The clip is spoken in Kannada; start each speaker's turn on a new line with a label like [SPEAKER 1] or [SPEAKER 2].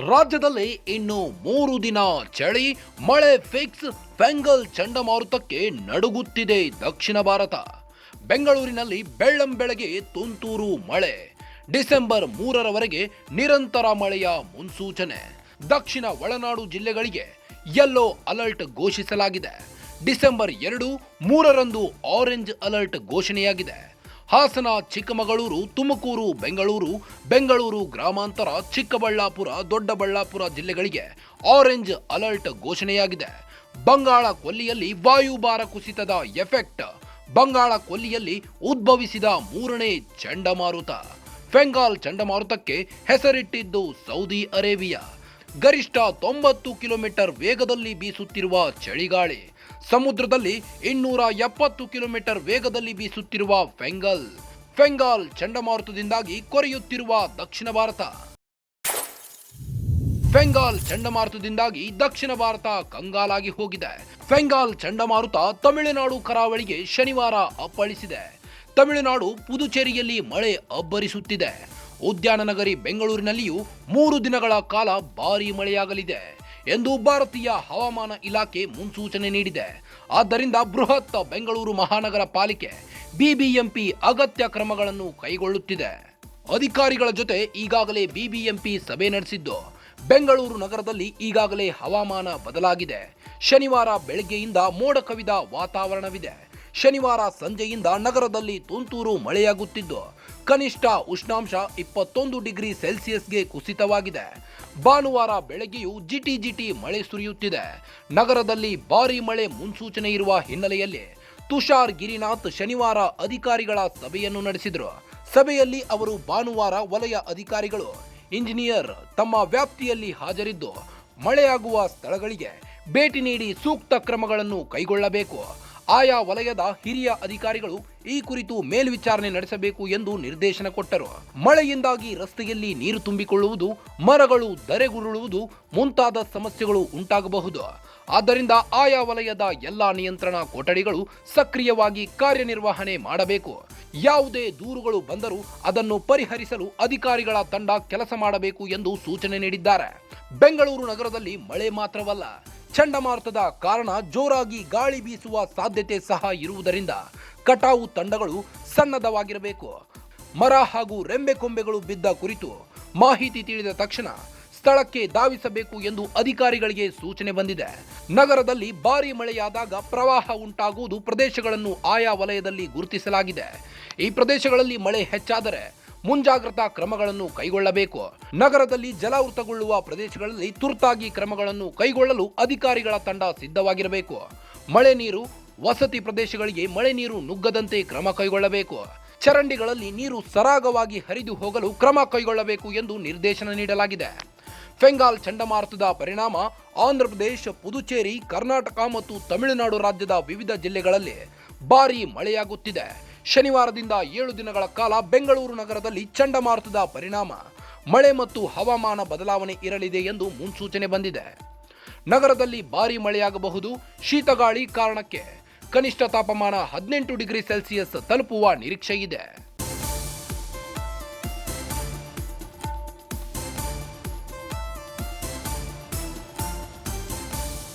[SPEAKER 1] ರಾಜ್ಯದಲ್ಲಿ ಇನ್ನು ಮೂರು ದಿನ ಚಳಿ, ಮಳೆ ಫಿಕ್ಸ್ ಫೆಂಗಲ್ ಚಂಡಮಾರುತಕ್ಕೆ ನಡುಗುತ್ತಿದೆ ದಕ್ಷಿಣ ಭಾರತ. ಬೆಂಗಳೂರಿನಲ್ಲಿ ಬೆಳ್ಳಂ ಬೆಳಗ್ಗೆ ತುಂತುರು ಮಳೆ. ಡಿಸೆಂಬರ್ ಮೂರರವರೆಗೆ ನಿರಂತರ ಮಳೆಯ ಮುನ್ಸೂಚನೆ. ದಕ್ಷಿಣ ಒಳನಾಡು ಜಿಲ್ಲೆಗಳಿಗೆ ಯೆಲ್ಲೋ ಅಲರ್ಟ್ ಘೋಷಿಸಲಾಗಿದೆ. ಡಿಸೆಂಬರ್ ಎರಡು, ಮೂರರಂದು ಆರೆಂಜ್ ಅಲರ್ಟ್ ಘೋಷಣೆಯಾಗಿದೆ. ಹಾಸನ ಚಿಕ್ಕಮಗಳೂರು, ತುಮಕೂರು, ಬೆಂಗಳೂರು ಬೆಂಗಳೂರು ಗ್ರಾಮಾಂತರ ಚಿಕ್ಕಬಳ್ಳಾಪುರ, ದೊಡ್ಡಬಳ್ಳಾಪುರ ಜಿಲ್ಲೆಗಳಿಗೆ ಆರೆಂಜ್ ಅಲರ್ಟ್ ಘೋಷಣೆಯಾಗಿದೆ. ಬಂಗಾಳ ಕೊಲ್ಲಿಯಲ್ಲಿ ವಾಯುಭಾರ ಕುಸಿತದ ಎಫೆಕ್ಟ್. ಬಂಗಾಳ ಕೊಲ್ಲಿಯಲ್ಲಿ ಉದ್ಭವಿಸಿದ ಮೂರನೇ ಚಂಡಮಾರುತ. ಫೆಂಗಾಲ್ ಚಂಡಮಾರುತಕ್ಕೆ ಹೆಸರಿಟ್ಟಿದ್ದು ಸೌದಿ ಅರೇಬಿಯಾ. ಗರಿಷ್ಠ ತೊಂಬತ್ತು ಕಿಲೋಮೀಟರ್ ವೇಗದಲ್ಲಿ ಬೀಸುತ್ತಿರುವ ಚಳಿಗಾಳಿ. ಸಮುದ್ರದಲ್ಲಿ ಇನ್ನೂರ ಎಪ್ಪತ್ತು ಕಿಲೋಮೀಟರ್ ವೇಗದಲ್ಲಿ ಬೀಸುತ್ತಿರುವ ಫೆಂಗಲ್. ಫೆಂಗಾಲ್ ಚಂಡಮಾರುತದಿಂದಾಗಿ ಕೊರೆಯುತ್ತಿರುವ ದಕ್ಷಿಣ ಭಾರತ. ಫೆಂಗಾಲ್ ಚಂಡಮಾರುತದಿಂದಾಗಿ ದಕ್ಷಿಣ ಭಾರತ ಕಂಗಾಲಾಗಿ ಹೋಗಿದೆ. ಫೆಂಗಾಲ್ ಚಂಡಮಾರುತ ತಮಿಳುನಾಡು ಕರಾವಳಿಗೆ ಶನಿವಾರ ಅಪ್ಪಳಿಸಿದೆ. ತಮಿಳುನಾಡು ಪುದುಚೇರಿಯಲ್ಲಿ ಮಳೆ ಅಬ್ಬರಿಸುತ್ತಿದೆ. ಉದ್ಯಾನ ನಗರಿ ಬೆಂಗಳೂರಿನಲ್ಲಿಯೂ ಮೂರು ದಿನಗಳ ಕಾಲ ಭಾರೀ ಮಳೆಯಾಗಲಿದೆ ಎಂದು ಭಾರತೀಯ ಹವಾಮಾನ ಇಲಾಖೆ ಮುನ್ಸೂಚನೆ ನೀಡಿದೆ. ಆದ್ದರಿಂದ ಬೃಹತ್ ಬೆಂಗಳೂರು ಮಹಾನಗರ ಪಾಲಿಕೆ ಬಿಬಿಎಂಪಿ ಅಗತ್ಯ ಕ್ರಮಗಳನ್ನು ಕೈಗೊಳ್ಳುತ್ತಿದೆ. ಅಧಿಕಾರಿಗಳ ಜೊತೆ ಈಗಾಗಲೇ ಬಿಬಿಎಂಪಿ ಸಭೆ ನಡೆಸಿದ್ದು, ಬೆಂಗಳೂರು ನಗರದಲ್ಲಿ ಈಗಾಗಲೇ ಹವಾಮಾನ ಬದಲಾಗಿದೆ. ಶನಿವಾರ ಬೆಳಗ್ಗೆಯಿಂದ ಮೋಡ ಕವಿದ ವಾತಾವರಣವಿದೆ. ಶನಿವಾರ ಸಂಜೆಯಿಂದ ನಗರದಲ್ಲಿ ತುಂತುರು ಮಳೆಯಾಗುತ್ತಿದ್ದು, ಕನಿಷ್ಠ ಉಷ್ಣಾಂಶ ಇಪ್ಪತ್ತೊಂದು ಡಿಗ್ರಿ ಸೆಲ್ಸಿಯಸ್ಗೆ ಕುಸಿತವಾಗಿದೆ. ಭಾನುವಾರ ಬೆಳಗ್ಗೆಯೂ ಜಿಟಿ ಜಿಟಿ ಮಳೆ ಸುರಿಯುತ್ತಿದೆ. ನಗರದಲ್ಲಿ ಭಾರೀ ಮಳೆ ಮುನ್ಸೂಚನೆ ಇರುವ ಹಿನ್ನೆಲೆಯಲ್ಲಿ ತುಷಾರ್ ಗಿರಿನಾಥ್ ಶನಿವಾರ ಅಧಿಕಾರಿಗಳ ಸಭೆಯನ್ನು ನಡೆಸಿದರು. ಸಭೆಯಲ್ಲಿ ಅವರು ಭಾನುವಾರ ವಲಯ ಅಧಿಕಾರಿಗಳು, ಇಂಜಿನಿಯರ್ ತಮ್ಮ ವ್ಯಾಪ್ತಿಯಲ್ಲಿ ಹಾಜರಿದ್ದು, ಮಳೆಯಾಗುವ ಸ್ಥಳಗಳಿಗೆ ಭೇಟಿ ನೀಡಿ ಸೂಕ್ತ ಕ್ರಮಗಳನ್ನು ಕೈಗೊಳ್ಳಬೇಕು. ಆಯಾ ವಲಯದ ಹಿರಿಯ ಅಧಿಕಾರಿಗಳು ಈ ಕುರಿತು ಮೇಲ್ವಿಚಾರಣೆ ನಡೆಸಬೇಕು ಎಂದು ನಿರ್ದೇಶನ ಕೊಟ್ಟರು. ಮಳೆಯಿಂದಾಗಿ ರಸ್ತೆಯಲ್ಲಿ ನೀರು ತುಂಬಿಕೊಳ್ಳುವುದು, ಮರಗಳು ಧರೆಗುರುಳುವುದು ಮುಂತಾದ ಸಮಸ್ಯೆಗಳು ಉಂಟಾಗಬಹುದು. ಆದ್ದರಿಂದ ಆಯಾ ವಲಯದ ಎಲ್ಲಾ ನಿಯಂತ್ರಣ ಕೊಠಡಿಗಳು ಸಕ್ರಿಯವಾಗಿ ಕಾರ್ಯನಿರ್ವಹಣೆ ಮಾಡಬೇಕು. ಯಾವುದೇ ದೂರುಗಳು ಬಂದರೂ ಅದನ್ನು ಪರಿಹರಿಸಲು ಅಧಿಕಾರಿಗಳ ತಂಡ ಕೆಲಸ ಮಾಡಬೇಕು ಎಂದು ಸೂಚನೆ ನೀಡಿದ್ದಾರೆ. ಬೆಂಗಳೂರು ನಗರದಲ್ಲಿ ಮಳೆ ಮಾತ್ರವಲ್ಲ ಚಂಡಮಾರುತದ ಕಾರಣ ಜೋರಾಗಿ ಗಾಳಿ ಬೀಸುವ ಸಾಧ್ಯತೆ ಸಹ ಇರುವುದರಿಂದ ಕಟಾವು ತಂಡಗಳು ಸನ್ನದ್ಧವಾಗಿರಬೇಕು. ಮರ ಹಾಗೂ ರೆಂಬೆ ಕೊಂಬೆಗಳು ಬಿದ್ದ ಕುರಿತು ಮಾಹಿತಿ ತಿಳಿದ ತಕ್ಷಣ ಸ್ಥಳಕ್ಕೆ ಧಾವಿಸಬೇಕು ಎಂದು ಅಧಿಕಾರಿಗಳಿಗೆ ಸೂಚನೆ ಬಂದಿದೆ. ನಗರದಲ್ಲಿ ಭಾರೀ ಮಳೆಯಾದಾಗ ಪ್ರವಾಹ ಉಂಟಾಗುವುದು ಪ್ರದೇಶಗಳನ್ನು ಆಯಾ ವಲಯದಲ್ಲಿ ಗುರುತಿಸಲಾಗಿದೆ. ಈ ಪ್ರದೇಶಗಳಲ್ಲಿ ಮಳೆ ಹೆಚ್ಚಾದರೆ ಮುಂಜಾಗ್ರತಾ ಕ್ರಮಗಳನ್ನು ಕೈಗೊಳ್ಳಬೇಕು. ನಗರದಲ್ಲಿ ಜಲಾವೃತಗೊಳ್ಳುವ ಪ್ರದೇಶಗಳಲ್ಲಿ ತುರ್ತಾಗಿ ಕ್ರಮಗಳನ್ನು ಕೈಗೊಳ್ಳಲು ಅಧಿಕಾರಿಗಳ ತಂಡ ಸಿದ್ಧವಾಗಿರಬೇಕು. ಮಳೆ ನೀರು, ವಸತಿ ಪ್ರದೇಶಗಳಿಗೆ ಮಳೆ ನೀರು ನುಗ್ಗದಂತೆ ಕ್ರಮ ಕೈಗೊಳ್ಳಬೇಕು. ಚರಂಡಿಗಳಲ್ಲಿ ನೀರು ಸರಾಗವಾಗಿ ಹರಿದು ಹೋಗಲು ಕ್ರಮ ಕೈಗೊಳ್ಳಬೇಕು ಎಂದು ನಿರ್ದೇಶನ ನೀಡಲಾಗಿದೆ. ಫೆಂಗಾಲ್ ಚಂಡಮಾರುತದ ಪರಿಣಾಮ ಆಂಧ್ರಪ್ರದೇಶ ಪುದುಚೇರಿ, ಕರ್ನಾಟಕ ಮತ್ತು ತಮಿಳುನಾಡು ರಾಜ್ಯದ ವಿವಿಧ ಜಿಲ್ಲೆಗಳಲ್ಲಿ ಭಾರೀ ಮಳೆಯಾಗುತ್ತಿದೆ. ಶನಿವಾರದಿಂದ ಏಳು ದಿನಗಳ ಕಾಲ ಬೆಂಗಳೂರು ನಗರದಲ್ಲಿ ಚಂಡಮಾರುತದ ಪರಿಣಾಮ. ಮಳೆ ಮತ್ತು ಹವಾಮಾನ ಬದಲಾವಣೆ ಇರಲಿದೆ ಎಂದು ಮುನ್ಸೂಚನೆ ಬಂದಿದೆ. ನಗರದಲ್ಲಿ ಭಾರೀ ಮಳೆಯಾಗಬಹುದು. ಶೀತಗಾಳಿ ಕಾರಣಕ್ಕೆ ಕನಿಷ್ಠ ತಾಪಮಾನ ಹದಿನೆಂಟು ಡಿಗ್ರಿ ಸೆಲ್ಸಿಯಸ್ ತಲುಪುವ ನಿರೀಕ್ಷೆ ಇದೆ